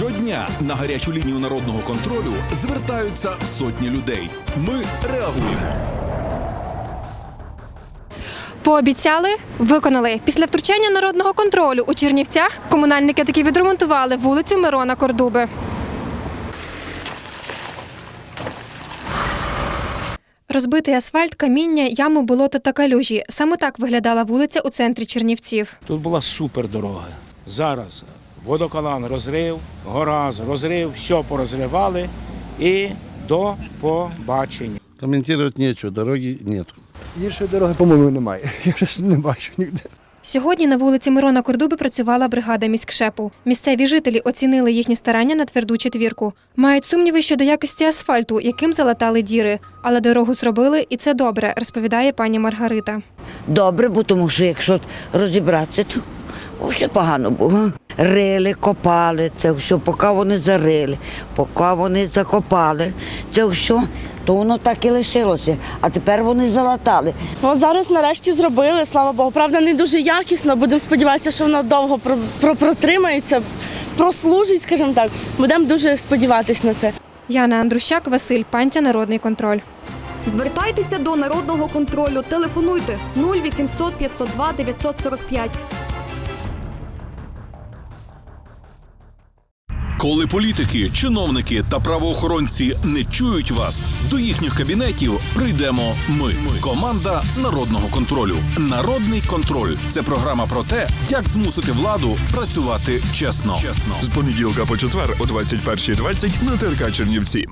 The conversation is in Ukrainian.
Щодня на гарячу лінію народного контролю звертаються сотні людей. Ми реагуємо. Пообіцяли, виконали. Після втручання народного контролю у Чернівцях комунальники таки відремонтували вулицю Мирона Кордуби. Розбитий асфальт, каміння, ями, болото та калюжі. Саме так виглядала вулиця у центрі Чернівців. Тут була супер дорога. Зараз водоканал розрив, гораз розрив, що порозривали і до побачення. Комментировать нечего, дороги нету. Гіршої дороги, по-моєму, немає. Я ж не бачу ніде. Сьогодні на вулиці Мирона Кордуби працювала бригада міськшепу. Місцеві жителі оцінили їхні старання на тверду четвірку. Мають сумніви щодо якості асфальту, яким залатали діри. Але дорогу зробили, і це добре, розповідає пані Маргарита. Добре, бо тому що якщо розібратися, то все погано було. Рили, копали це все, поки вони зарили, поки вони закопали це все, то воно так і лишилося. А тепер вони залатали. Ну, зараз нарешті зробили, слава Богу. Правда, не дуже якісно. Будемо сподіватися, що воно довго про, про- протримається, прослужить, скажімо так. Будемо дуже сподіватися на це. Яна Андрущак, Василь Пантя, Народний контроль. Звертайтеся до народного контролю. Телефонуйте 0800 502 945. Коли політики, чиновники та правоохоронці не чують вас, до їхніх кабінетів прийдемо ми. Команда народного контролю. Народний контроль це програма про те, як змусити владу працювати чесно. Чесно. З понеділка по четвер о 21.20 на ТРК Чернівці.